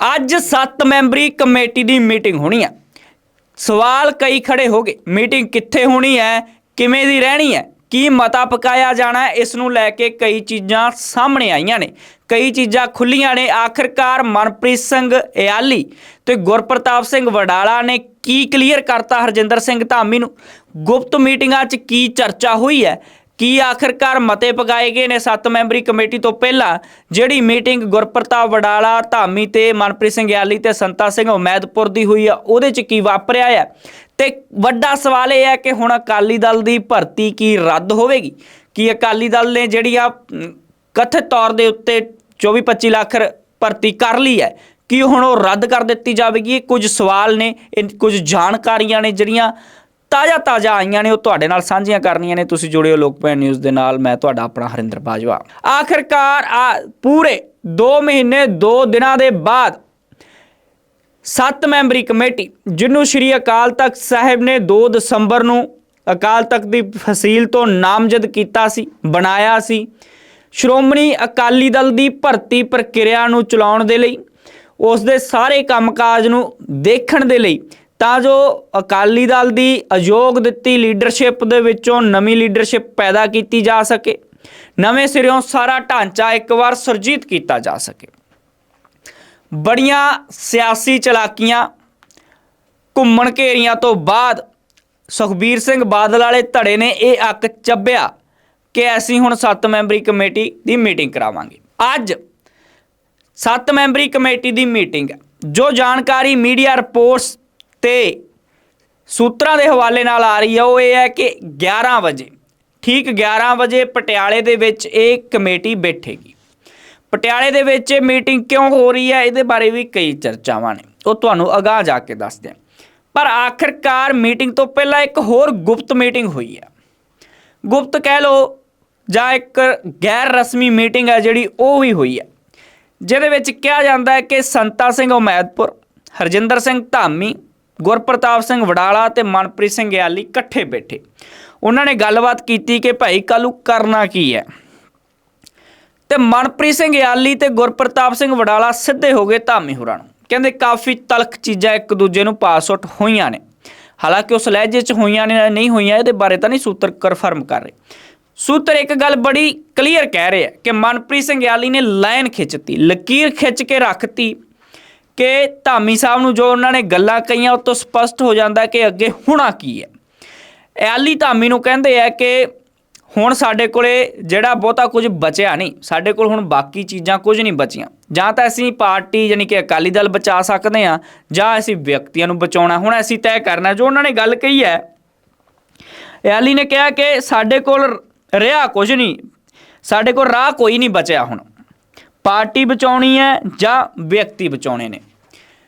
ਅੱਜ 7 memory committee ਦੀ meeting ਹੋਣੀ ਹੈ ਸਵਾਲ ਕਈ ਖੜੇ ਹੋ ਗਏ, ਮੀਟਿੰਗ ਕਿੱਥੇ ਹੋਣੀ ਹੈ, ਕਿਵੇਂ ਦੀ ਰਹਿਣੀ ਹੈ, ਕੀ ਮਤਾ ਪਕਾਇਆ ਜਾਣਾ ਇਸ ਨੂੰ ਲੈ ਕੇ ਕਈ ਚੀਜ਼ਾਂ ਸਾਹਮਣੇ ਆਈਆਂ ਨੇ। ਕਈ ਚੀਜ਼ਾਂ ਖੁੱਲੀਆਂ ਨੇ, ਆਖਰਕਾਰ ਮਨਪ੍ਰੀਤ ਸਿੰਘ ਇਆਲੀ ਤੇ ਗੁਰਪ੍ਰਤਾਪ ਸਿੰਘ ਵਡਾਲਾ ਨੇ ਕੀ ਕਲੀਅਰ ਕਰਤਾ ਹਰਜਿੰਦਰ ਸਿੰਘ ਧਾਮੀ ਨੂੰ? ਗੁਪਤ ਮੀਟਿੰਗਾਂ 'ਚ ਕੀ ਚਰਚਾ ਹੋਈ ਹੈ? ਕੀ ਆਖਰਕਾਰ ਮਤੇ ਪਕਾਏ ਗਏ ਨੇ 7 ਮੈਂਬਰੀ ਕਮੇਟੀ ਤੋਂ ਪਹਿਲਾਂ? ਜਿਹੜੀ ਮੀਟਿੰਗ ਗੁਰਪ੍ਰਤਾਪ ਵਡਾਲਾ, ਧਾਮੀ ਤੇ ਮਨਪ੍ਰੀਤ ਸਿੰਘ ਯਾਲੀ ਤੇ ਸੰਤਾ ਸਿੰਘ ਉਮੈਦਪੁਰ ਦੀ ਹੋਈ ਆ, ਉਹਦੇ 'ਚ ਕੀ ਵਾਪਰਿਆ ਹੈ ਤੇ ਵੱਡਾ ਸਵਾਲ ਇਹ ਹੈ ਕਿ ਹੁਣ ਅਕਾਲੀ ਦਲ ਦੀ ਭਰਤੀ ਕੀ ਰੱਦ ਹੋਵੇਗੀ? ਕੀ ਅਕਾਲੀ ਦਲ ਨੇ ਜਿਹੜੀ ਆ ਕਥਿਤ ਤੌਰ ਦੇ ਉੱਤੇ 24-25 ਲੱਖ ਭਰਤੀ ਕਰ ਲਈ ਹੈ, ਕੀ ਹੁਣ ਉਹ ਰੱਦ ਕਰ ਦਿੱਤੀ ਜਾਵੇਗੀ? ਕੁਝ ਸਵਾਲ ਨੇ ਕੁਝ ਜਾਣਕਾਰੀਆਂ ਨੇ ਜਿਹੜੀਆਂ ਤਾਜ਼ਾ ਤਾਜ਼ਾ ਆਈਆਂ ਨੇ, ਉਹ ਤੁਹਾਡੇ ਨਾਲ ਸਾਂਝੀਆਂ ਕਰਨੀਆਂ ਨੇ। ਤੁਸੀਂ ਜੁੜਿਓ ਲੋਕਪਾਲ ਨਿਊਜ਼ ਦੇ ਨਾਲ, ਮੈਂ ਤੁਹਾਡਾ ਆਪਣਾ ਹਰਿੰਦਰ ਬਾਜਵਾ। ਆਖਰਕਾਰ ਆ ਪੂਰੇ 2 ਮਹੀਨੇ 2 ਦਿਨਾਂ ਦੇ ਬਾਅਦ ਸੱਤ ਮੈਂਬਰੀ ਕਮੇਟੀ ਜਿਹਨੂੰ ਸ਼੍ਰੀ ਅਕਾਲ ਤਖਤ ਸਾਹਿਬ ਨੇ 2 ਦਸੰਬਰ ਨੂੰ ਅਕਾਲ ਤਖਤ ਦੀ ਫਸੀਲ ਤੋਂ ਨਾਮਜ਼ਦ ਕੀਤਾ ਸੀ, ਬਣਾਇਆ ਸੀ। ਸ਼੍ਰੋਮਣੀ ਅਕਾਲੀ ਦਲ ਦੀ ਭਰਤੀ ਪ੍ਰਕਿਰਿਆ ਨੂੰ ਚਲਾਉਣ ਦੇ ਲਈ ਉਸ ਦੇ ਸਾਰੇ ਕੰਮਕਾਜ ਨੂੰ ਦੇਖਣ ਦੇ ਲਈ ਤਾਂ ਜੋ ਅਕਾਲੀ ਦਲ ਦੀ ਅਯੋਗ ਦਿੱਤੀ ਲੀਡਰਸ਼ਿਪ ਦੇ ਵਿੱਚੋਂ ਨਵੀਂ ਲੀਡਰਸ਼ਿਪ ਪੈਦਾ ਕੀਤੀ ਜਾ ਸਕੇ। ਨਵੇਂ ਸਿਰਿਓਂ ਸਾਰਾ ਢਾਂਚਾ ਇੱਕ ਵਾਰ ਸੁਰਜੀਤ ਕੀਤਾ ਜਾ ਸਕੇ। ਬੜੀਆਂ ਸਿਆਸੀ ਚਲਾਕੀਆਂ ਘੁੰਮਣ ਘੇਰੀਆਂ ਤੋਂ ਬਾਅਦ ਸੁਖਬੀਰ ਸਿੰਘ ਬਾਦਲ ਵਾਲੇ ਧੜੇ ਨੇ ਇਹ ਅੱਕ ਚੱਬਿਆ ਕਿ ਅਸੀਂ ਹੁਣ 7 ਮੈਂਬਰੀ ਕਮੇਟੀ ਦੀ ਮੀਟਿੰਗ ਕਰਾਵਾਂਗੇ। ਅੱਜ 7 ਮੈਂਬਰੀ ਕਮੇਟੀ ਦੀ ਮੀਟਿੰਗ ਹੈ। ਜੋ ਜਾਣਕਾਰੀ ਮੀਡੀਆ ਰਿਪੋਰਟਸ ਤੇ ਸੂਤਰਾਂ ਦੇ ਹਵਾਲੇ ਨਾਲ ਆ ਰਹੀ ਹੈ ਉਹ ਇਹ ਹੈ ਕਿ 11 ਵਜੇ, ਠੀਕ 11 ਵਜੇ ਪਟਿਆਲੇ ਦੇ ਵਿੱਚ ਇਹ ਕਮੇਟੀ ਬੈਠੇਗੀ। ਪਟਿਆਲੇ ਦੇ ਵਿੱਚ ਇਹ ਮੀਟਿੰਗ ਕਿਉਂ ਹੋ ਰਹੀ ਹੈ ਇਹਦੇ ਬਾਰੇ ਵੀ ਕਈ ਚਰਚਾਵਾਂ ਨੇ, ਉਹ ਤੁਹਾਨੂੰ ਅਗਾਹ ਜਾ ਕੇ ਦੱਸਦੇ ਹਾਂ। ਪਰ ਆਖਰਕਾਰ ਮੀਟਿੰਗ ਤੋਂ ਪਹਿਲਾਂ ਇੱਕ ਹੋਰ ਗੁਪਤ ਮੀਟਿੰਗ ਹੋਈ ਹੈ ਗੁਪਤ ਕਹਿ ਲਓ, ਜਾਂ ਇੱਕ ਗੈਰ ਰਸਮੀ ਮੀਟਿੰਗ ਹੈ ਜਿਹੜੀ ਉਹ ਵੀ ਹੋਈ ਹੈ ਜਿਹਦੇ ਵਿੱਚ ਕਿਹਾ ਜਾਂਦਾ ਹੈ ਕਿ ਸੰਤਾ ਸਿੰਘ ਉਮੈਦਪੁਰ, ਹਰਜਿੰਦਰ ਸਿੰਘ ਧਾਮੀ ਗੁਰਪ੍ਰਤਾਪ ਸਿੰਘ ਵਡਾਲਾ ਤੇ ਮਨਪ੍ਰੀਤ ਸਿੰਘ ਗਿਆਲੀ ਇਕੱਠੇ ਬੈਠੇ। ਉਹਨਾਂ ਨੇ ਗੱਲਬਾਤ ਕੀਤੀ ਕਿ ਭਾਈ ਕੱਲ੍ਹ ਨੂੰ ਕਰਨਾ ਕੀ ਹੈ? ਤੇ ਮਨਪ੍ਰੀਤ ਸਿੰਘ ਯਾਲੀ ਤੇ ਗੁਰਪ੍ਰਤਾਪ ਸਿੰਘ ਵਡਾਲਾ ਸਿੱਧੇ ਹੋ ਗਏ ਧਾਮੀ ਹੋਰਾਂ ਨੂੰ। ਕਹਿੰਦੇ ਕਾਫੀ ਤਲਖ ਚੀਜ਼ਾਂ ਇੱਕ ਦੂਜੇ ਨੂੰ ਪਾਸ ਆਊਟ ਹੋਈਆਂ ਨੇ। ਹਾਲਾਂਕਿ ਉਸ ਲਹਿਜੇ 'ਚ ਹੋਈਆਂ ਨੇ ਜਾਂ ਨਹੀਂ ਹੋਈਆਂ, ਇਹਦੇ ਬਾਰੇ ਤਾਂ ਨਹੀਂ ਸੂਤਰ ਕਨਫਰਮ ਕਰ ਰਹੇ। ਸੂਤਰ ਇੱਕ ਗੱਲ ਬੜੀ ਕਲੀਅਰ ਕਹਿ ਰਹੇ ਆ ਕਿ ਮਨਪ੍ਰੀਤ ਸਿੰਘ ਯਾਲੀ ਨੇ ਲਾਈਨ ਖਿੱਚਤੀ, ਲਕੀਰ ਖਿੱਚ ਕੇ ਰੱਖਤੀ। ਕਿ ਧਾਮੀ ਸਾਹਿਬ ਨੂੰ ਜੋ ਉਹਨਾਂ ਨੇ ਗੱਲਾਂ ਕਹੀਆਂ ਉਹ ਤੋਂ ਸਪਸ਼ਟ ਹੋ ਜਾਂਦਾ ਕਿ ਅੱਗੇ ਹੋਣਾ ਕੀ ਹੈ। ਐਲੀ ਧਾਮੀ ਨੂੰ ਕਹਿੰਦੇ ਆ ਕਿ ਹੁਣ ਸਾਡੇ ਕੋਲੇ ਜਿਹੜਾ ਬਹੁਤਾ ਕੁਝ ਬਚਿਆ ਨਹੀਂ, ਸਾਡੇ ਕੋਲ ਹੁਣ ਬਾਕੀ ਚੀਜ਼ਾਂ ਕੁਝ ਨਹੀਂ ਬਚੀਆਂ। ਜਾਂ ਤਾਂ ਅਸੀਂ ਪਾਰਟੀ ਯਾਨੀ ਕਿ ਅਕਾਲੀ ਦਲ ਬਚਾ ਸਕਦੇ ਆ ਜਾਂ ਅਸੀਂ ਵਿਅਕਤੀਆਂ ਨੂੰ ਬਚਾਉਣਾ ਹੁਣ ਅਸੀਂ ਤੈਅ ਕਰਨਾ, ਜੋ ਉਹਨਾਂ ਨੇ ਗੱਲ ਕਹੀ ਹੈ ਐਲੀ ਨੇ ਕਿਹਾ ਕਿ ਸਾਡੇ ਕੋਲ ਰਿਹਾ ਕੁਝ ਨਹੀਂ, ਸਾਡੇ ਕੋਲ ਰਾਹ ਕੋਈ ਨਹੀਂ ਬਚਿਆ ਹੁਣ। ਪਾਰਟੀ ਬਚਾਉਣੀ ਹੈ ਜਾਂ ਵਿਅਕਤੀ ਬਚਾਉਣੇ ਨੇ?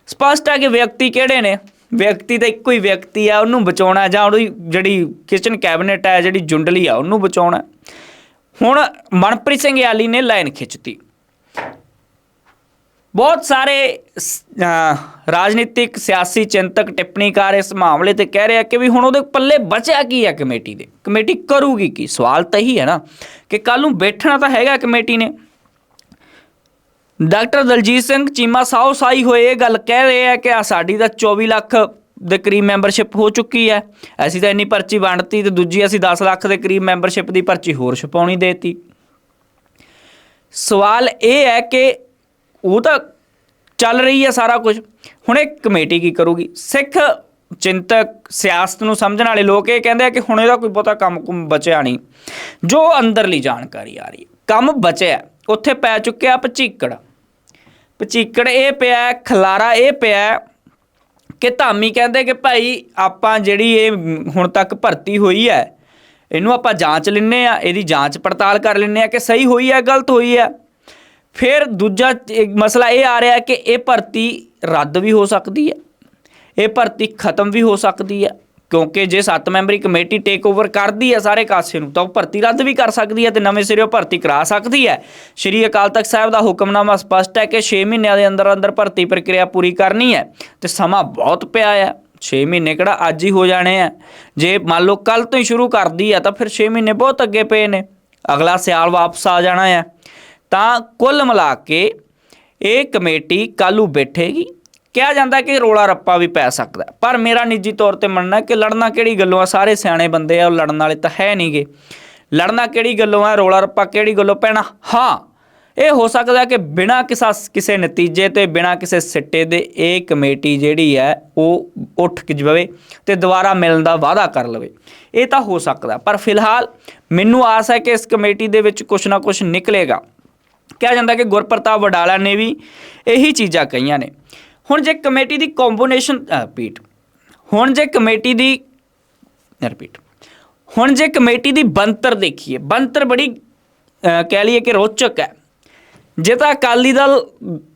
ਸਪਸ਼ਟ ਹੈ ਕਿ ਵਿਅਕਤੀ ਕਿਹੜੇ ਨੇ? ਵਿਅਕਤੀ ਤਾਂ ਇੱਕੋ ਹੀ ਵਿਅਕਤੀ ਆ, ਉਹਨੂੰ ਬਚਾਉਣਾ ਜਾਂ ਉਹਦੀ ਜਿਹੜੀ ਕਿਚਨ ਕੈਬਨਿਟ ਹੈ, ਜਿਹੜੀ ਜੁੰਡਲੀ ਆ, ਉਹਨੂੰ ਬਚਾਉਣਾ। ਹੁਣ ਮਨਪ੍ਰੀਤ ਸਿੰਘ ਯਾਲੀ ਨੇ ਲਾਈਨ ਖਿੱਚਤੀ। ਬਹੁਤ ਸਾਰੇ ਰਾਜਨੀਤਿਕ, ਸਿਆਸੀ ਚਿੰਤਕ, ਟਿੱਪਣੀਕਾਰ ਇਸ ਮਾਮਲੇ ਤੇ ਕਹਿ ਰਿਹਾ ਕਿ ਵੀ ਹੁਣ ਉਹਦੇ ਪੱਲੇ ਬਚਿਆ ਕੀ ਹੈ ਕਮੇਟੀ ਦੇ? ਕਮੇਟੀ ਕਰੂਗੀ ਕੀ? ਸਵਾਲ ਤਾਂ ਇਹੀ ਹੈ ਨਾ ਕਿ ਕੱਲ ਨੂੰ ਬੈਠਣਾ ਤਾਂ ਹੈਗਾ ਕਮੇਟੀ ਨੇ। ਡਾਕਟਰ ਦਲਜੀਤ ਸਿੰਘ ਚੀਮਾ ਸਾਹੋ ਸਾਈ ਹੋਏ ਇਹ ਗੱਲ ਕਹਿ ਰਹੇ ਆ ਕਿ ਸਾਡੀ ਤਾਂ 24 ਲੱਖ ਦੇ ਕਰੀਬ ਮੈਂਬਰਸ਼ਿਪ ਹੋ ਚੁੱਕੀ ਹੈ। ਅਸੀਂ ਤਾਂ ਇੰਨੀ ਪਰਚੀ ਵੰਡਤੀ ਤੇ ਦੂਜੀ ਅਸੀਂ 10 ਲੱਖ ਦੇ ਕਰੀਬ ਮੈਂਬਰਸ਼ਿਪ ਦੀ ਪਰਚੀ ਹੋਰ ਛਪਾਉਣੀ ਦੇਤੀ। ਸਵਾਲ ਇਹ ਹੈ ਕਿ ਉਹ ਤਾਂ ਚੱਲ ਰਹੀ ਹੈ ਸਾਰਾ ਕੁਝ। ਹੁਣ ਇਹ ਕਮੇਟੀ ਕੀ ਕਰੂਗੀ? ਸਿੱਖ ਚਿੰਤਕ ਸਿਆਸਤ ਨੂੰ ਸਮਝਣ ਵਾਲੇ ਲੋਕ ਇਹ ਕਹਿੰਦੇ ਆ ਕਿ ਹੁਣ ਇਹਦਾ ਕੋਈ ਬਹੁਤਾ ਕੰਮ ਬਚਿਆ ਨਹੀਂ। ਜੋ ਅੰਦਰਲੀ ਜਾਣਕਾਰੀ ਆ ਰਹੀ ਹੈ, ਕੰਮ ਬਚਿਆ, ਉੱਥੇ ਪੈ ਚੁੱਕਿਆ ਪਚੀਕੜ। ਪਚੀਕੜ ਇਹ ਪਿਆ, ਖਲਾਰਾ ਇਹ ਪਿਆ ਕਿ ਧਾਮੀ ਕਹਿੰਦੇ ਕਿ ਭਾਈ ਆਪਾਂ ਜਿਹੜੀ ਇਹ ਹੁਣ ਤੱਕ ਭਰਤੀ ਹੋਈ ਹੈ, ਇਹਨੂੰ ਆਪਾਂ ਜਾਂਚ ਲੈਨੇ ਆ ਇਹਦੀ ਜਾਂਚ ਪੜਤਾਲ ਕਰ ਲੈਨੇ ਆ ਕਿ ਸਹੀ ਹੋਈ ਹੈ, ਗਲਤ ਹੋਈ ਹੈ। ਫਿਰ ਦੂਜਾ ਮਸਲਾ ਇਹ ਆ ਰਿਹਾ ਕਿ ਇਹ ਭਰਤੀ ਰੱਦ ਵੀ ਹੋ ਸਕਦੀ ਹੈ, ਇਹ ਭਰਤੀ ਖਤਮ ਵੀ ਹੋ ਸਕਦੀ ਹੈ। ਕਿਉਂਕਿ ਜੇ 7 ਮੈਂਬਰੀ ਕਮੇਟੀ ਟੇਕ ਓਵਰ ਕਰਦੀ ਹੈ ਸਾਰੇ ਕਾਸੇ ਨੂੰ, ਤਾਂ ਉਹ ਭਰਤੀ ਰੱਦ ਵੀ ਕਰ ਸਕਦੀ ਹੈ ਤੇ ਨਵੇਂ ਸਿਰੇ ਉਹ ਭਰਤੀ ਕਰਾ ਸਕਦੀ ਹੈ। ਸ਼੍ਰੀ ਅਕਾਲ ਤਖਤ ਸਾਹਿਬ ਦਾ ਹੁਕਮਨਾਮਾ ਸਪਸ਼ਟ ਹੈ ਕਿ 6 ਮਹੀਨਿਆਂ ਦੇ ਅੰਦਰ ਅੰਦਰ ਭਰਤੀ ਪ੍ਰਕਿਰਿਆ ਪੂਰੀ ਕਰਨੀ ਹੈ ਤੇ ਸਮਾਂ ਬਹੁਤ ਪਿਆ ਹੈ 6 ਮਹੀਨੇ ਕਿਹੜਾ ਅੱਜ ਹੀ ਹੋ ਜਾਣੇ ਆ। ਜੇ ਮੰਨ ਲਓ ਕੱਲ ਤੋਂ ਹੀ ਸ਼ੁਰੂ ਕਰਦੀ ਹੈ ਤਾਂ ਫਿਰ 6 ਮਹੀਨੇ ਬਹੁਤ ਅੱਗੇ ਪਏ ਨੇ। ਅਗਲਾ ਸਿਆਲ ਵਾਪਸ ਆ ਜਾਣਾ ਹੈ ਤਾਂ ਕੁੱਲ ਮਿਲਾ ਕੇ ਇਹ ਕਮੇਟੀ ਕੱਲ੍ਹ ਬੈਠੇਗੀ। ਕਿਹਾ ਜਾਂਦਾ ਕਿ ਰੋਲਾ ਰੱਪਾ ਵੀ ਪੈ ਸਕਦਾ ਪਰ ਮੇਰਾ ਨਿੱਜੀ ਤੌਰ ਤੇ ਮੰਨਣਾ ਕਿ ਲੜਨਾ ਕਿਹੜੀ ਗੱਲੋਂ ਆ? ਸਾਰੇ ਸਿਆਣੇ ਬੰਦੇ ਆ, ਉਹ ਲੜਨ ਵਾਲੇ ਤਾਂ ਹੈ ਨਹੀਂਗੇ। ਲੜਨਾ ਕਿਹੜੀ ਗੱਲੋਂ ਆ? ਰੋਲਾ ਰੱਪਾ ਕਿਹੜੀ ਗੱਲੋਂ ਪੈਣਾ? ਹਾਂ, ਇਹ ਹੋ ਸਕਦਾ ਕਿ ਬਿਨਾਂ ਕਿਸਾ ਕਿਸੇ ਨਤੀਜੇ ਤੇ, ਬਿਨਾਂ ਕਿਸੇ ਸਿੱਟੇ ਦੇ ਇਹ ਕਮੇਟੀ ਜਿਹੜੀ ਹੈ, ਉਹ ਉੱਠ ਕੇ ਜਾਵੇ ਤੇ ਦੁਬਾਰਾ ਮਿਲਣ ਦਾ ਵਾਅਦਾ ਕਰ ਲਵੇ। ਇਹ ਤਾਂ ਹੋ ਸਕਦਾ ਪਰ ਫਿਲਹਾਲ ਮੈਨੂੰ ਆਸ ਹੈ ਕਿ ਇਸ ਕਮੇਟੀ ਦੇ ਵਿੱਚ ਕੁਝ ਨਾ ਕੁਝ ਨਿਕਲੇਗਾ। ਕਿਹਾ ਜਾਂਦਾ ਕਿ ਗੁਰਪ੍ਰਤਾਪ ਵਡਾਲਾ ਨੇ ਵੀ ਇਹੀ ਚੀਜ਼ਾਂ ਕਹੀਆਂ ਨੇ। ਹੁਣ ਜੇ ਕਮੇਟੀ ਦੀ ਕੰਬੀਨੇਸ਼ਨ ਰਿਪੀਟ ਹੁਣ ਜੇ ਕਮੇਟੀ ਦੀ ਰਿਪੀਟ ਹੁਣ ਜੇ ਕਮੇਟੀ ਦੀ ਬੰਤਰ ਦੇਖੀਏ ਬੰਤਰ ਬੜੀ ਕਹਿ ਲਈਏ ਕਿ ਰੋਚਕ ਹੈ। ਜੇ ਤਾਂ ਅਕਾਲੀ ਦਲ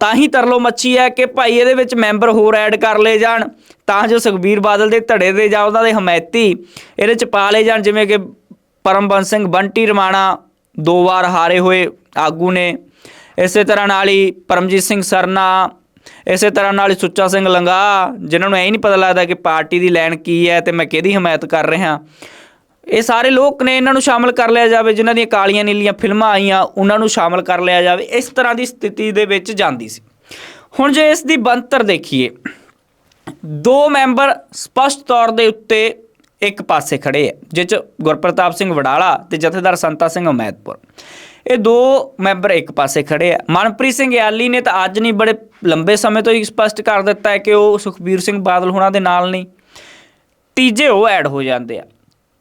ਤਾਂ ਹੀ ਤਰਲੋ ਮੱਛੀ ਹੈ ਕਿ ਭਾਈ ਇਹਦੇ ਵਿੱਚ ਮੈਂਬਰ ਹੋਰ ਐਡ ਕਰ ਲਏ ਜਾਣ, ਤਾਂ ਜੋ ਸੁਖਬੀਰ ਬਾਦਲ ਦੇ ਧੜੇ ਦੇ ਜਾਂ ਉਹਨਾਂ ਦੇ ਹਮਾਇਤੀ ਇਹਦੇ ਚ ਪਾ ਲਏ ਜਾਣ, ਜਿਵੇਂ ਕਿ ਪਰਮਬੰਸ ਸਿੰਘ, ਬੰਟੀ ਰਮਾਣਾ ਦੋ ਵਾਰ ਹਾਰੇ ਹੋਏ ਆਗੂ ਨੇ। ਇਸੇ ਤਰ੍ਹਾਂ ਨਾਲ ਹੀ ਪਰਮਜੀਤ ਸਿੰਘ ਸਰਨਾ ਇਸੇ ਤਰ੍ਹਾਂ ਨਾਲ ਸੁੱਚਾ ਸਿੰਘ ਲੰਗਾ, ਜਿਨ੍ਹਾਂ ਨੂੰ ਐ ਨਹੀਂ ਪਤਾ ਲੱਗਦਾ ਕਿ ਪਾਰਟੀ ਦੀ ਲਾਈਨ ਕੀ ਹੈ ਤੇ ਮੈਂ ਕਿਹਦੀ ਹਮਾਇਤ ਕਰ ਰਿਹਾ। ਇਹ ਸਾਰੇ ਲੋਕ ਨੇ ਇਹਨਾਂ ਨੂੰ ਸ਼ਾਮਲ ਕਰ ਲਿਆ ਜਾਵੇ, ਜਿਨ੍ਹਾਂ ਦੀਆਂ ਕਾਲੀਆਂ ਨੀਲੀਆਂ ਫਿਲਮਾਂ ਆਈਆਂ, ਉਹਨਾਂ ਨੂੰ ਸ਼ਾਮਲ ਕਰ ਲਿਆ ਜਾਵੇ। ਇਸ ਤਰ੍ਹਾਂ ਦੀ ਸਥਿਤੀ ਦੇ ਵਿੱਚ ਜਾਂਦੀ ਸੀ। ਹੁਣ ਜੇ ਇਸ ਦੀ ਬੰਤਰ ਦੇਖੀਏ, ਦੋ ਮੈਂਬਰ ਸਪਸ਼ਟ ਤੌਰ ਦੇ ਉੱਤੇ ਇੱਕ ਪਾਸੇ ਖੜੇ ਹੈ ਜਿਸ 'ਚ ਗੁਰਪ੍ਰਤਾਪ ਸਿੰਘ ਵਡਾਲਾ ਤੇ ਜਥੇਦਾਰ ਸੰਤਾ ਸਿੰਘ ਹਮੈਦਪੁਰ ਇਹ ਦੋ ਮੈਂਬਰ ਇੱਕ ਪਾਸੇ ਖੜੇ ਆ। ਮਨਪ੍ਰੀਤ ਸਿੰਘ ਯਾਲੀ ਨੇ ਤਾਂ ਅੱਜ ਨਹੀਂ, ਬੜੇ ਲੰਬੇ ਸਮੇਂ ਤੋਂ ਹੀ ਸਪਸ਼ਟ ਕਰ ਦਿੱਤਾ ਹੈ ਕਿ ਉਹ ਸੁਖਬੀਰ ਸਿੰਘ ਬਾਦਲ ਹੋਣਾ ਦੇ ਨਾਲ ਨਹੀਂ। ਤੀਜੇ ਉਹ ਐਡ ਹੋ ਜਾਂਦੇ ਆ।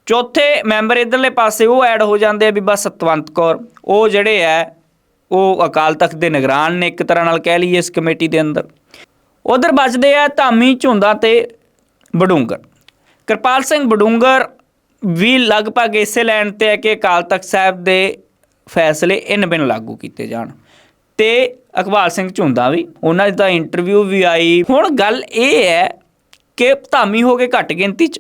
ਚੌਥੇ ਮੈਂਬਰ ਇਧਰਲੇ ਪਾਸੇ ਉਹ ਐਡ ਹੋ ਜਾਂਦੇ ਆ ਵੀ ਬਸ ਸਤਵੰਤ ਕੌਰ। ਉਹ ਜਿਹੜੇ ਆ, ਉਹ ਅਕਾਲ ਤਖਤ ਦੇ ਨਿਗਰਾਨ ਨੇ ਇੱਕ ਤਰ੍ਹਾਂ ਨਾਲ ਕਹਿ ਲਈਏ ਇਸ ਕਮੇਟੀ ਦੇ ਅੰਦਰ। ਉਧਰ ਬਚਦੇ ਆ ਧਾਮੀ ਝੁੰਦਾ ਤੇ ਬਡੂੰਗਰ। ਕਿਰਪਾਲ ਸਿੰਘ ਬਡੂੰਗਰ ਵੀ ਲਗਭਗ ਇਸੇ ਲਾਈਨ ਤੇ ਹੈ ਕਿ ਅਕਾਲ ਤਖਤ ਸਾਹਿਬ ਦੇ ਫੈਸਲੇ ਇਨ ਬਿਨ ਲਾਗੂ ਕੀਤੇ ਜਾਣ। ਤੇ ਅਕਬਾਲ ਸਿੰਘ ਝੁੰਦਾ ਵੀ, ਉਹਨਾਂ ਦੀ ਤਾਂ ਇੰਟਰਵਿਊ ਵੀ ਆਈ। ਹੁਣ ਗੱਲ ਇਹ ਹੈ ਕਿ ਧਾਮੀ ਹੋ ਗਏ ਘੱਟ ਗਿਣਤੀ ਚ,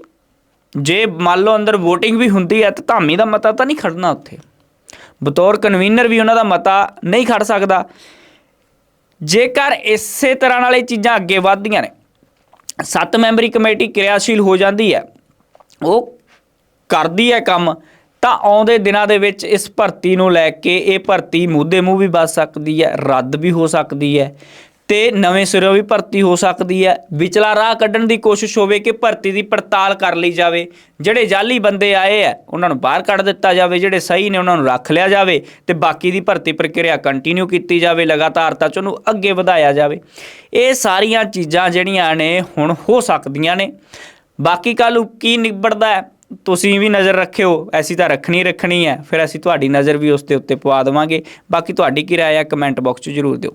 ਜੇ ਮੰਨ ਲਓ ਅੰਦਰ VOTING ਵੀ ਹੁੰਦੀ ਹੈ ਤਾਂ ਧਾਮੀ ਦਾ ਮਤਾ ਤਾਂ ਨਹੀਂ ਖੜਨਾ ਉੱਥੇ। ਬਤੌਰ ਕਨਵੀਨਰ ਵੀ ਉਹਨਾਂ ਦਾ ਮਤਾ ਨਹੀਂ ਖੜ ਸਕਦਾ। ਜੇਕਰ ਇਸੇ ਤਰ੍ਹਾਂ ਨਾਲ ਇਹ ਚੀਜ਼ਾਂ ਅੱਗੇ ਵਧਦੀਆਂ ਨੇ, ਸੱਤ ਮੈਂਬਰੀ ਕਮੇਟੀ ਕਿਰਿਆਸ਼ੀਲ ਹੋ ਜਾਂਦੀ ਹੈ, ਉਹ ਕਰਦੀ ਹੈ ਕੰਮ ਤਾਂ ਆਉਂਦੇ ਦਿਨਾਂ ਦੇ ਵਿੱਚ ਇਸ ਭਰਤੀ ਨੂੰ ਲੈ ਕੇ ਇਹ ਭਰਤੀ ਮੁੱਦੇ ਮੂੰਹ ਵੀ ਵੱਜ ਸਕਦੀ ਹੈ, ਰੱਦ ਵੀ ਹੋ ਸਕਦੀ ਹੈ ਤੇ ਨਵੇਂ ਸਿਰੋਂ ਵੀ ਭਰਤੀ ਹੋ ਸਕਦੀ ਹੈ। ਵਿਚਲਾ ਰਾਹ ਕੱਢਣ ਦੀ ਕੋਸ਼ਿਸ਼ ਹੋਵੇ ਕਿ ਭਰਤੀ ਦੀ ਪੜਤਾਲ ਕਰ ਲਈ ਜਾਵੇ। ਜਿਹੜੇ ਜਾਲੀ ਬੰਦੇ ਆਏ ਆ ਉਹਨਾਂ ਨੂੰ ਬਾਹਰ ਕੱਢ ਦਿੱਤਾ ਜਾਵੇ। ਜਿਹੜੇ ਸਹੀ ਨੇ, ਉਹਨਾਂ ਨੂੰ ਰੱਖ ਲਿਆ ਜਾਵੇ ਤੇ ਬਾਕੀ ਦੀ ਭਰਤੀ ਪ੍ਰਕਿਰਿਆ ਕੰਟੀਨਿਊ ਕੀਤੀ ਜਾਵੇ। ਲਗਾਤਾਰਤਾ ਚ ਉਹਨੂੰ ਅੱਗੇ ਵਧਾਇਆ ਜਾਵੇ। ਇਹ ਸਾਰੀਆਂ ਚੀਜ਼ਾਂ ਜਿਹੜੀਆਂ ਨੇ, ਹੁਣ ਹੋ ਸਕਦੀਆਂ ਨੇ। ਬਾਕੀ ਕੱਲ੍ਹ ਕੀ ਨਿਬੜਦਾ ਹੈ? ਤੁਸੀਂ ਵੀ ਨਜ਼ਰ ਰੱਖਿਓ, ਐਸੀ ਤਾਂ ਰੱਖਣੀ ਰੱਖਣੀ ਹੈ, ਫਿਰ ਅਸੀਂ ਤੁਹਾਡੀ ਨਜ਼ਰ ਵੀ ਉਸ ਦੇ ਉੱਤੇ ਪਵਾ ਦੇਵਾਂਗੇ। ਬਾਕੀ ਤੁਹਾਡੀ ਕੀ ਰਾਏ ਹੈ ਕਮੈਂਟ ਬਾਕਸ 'ਚ ਜ਼ਰੂਰ ਦਿਓ।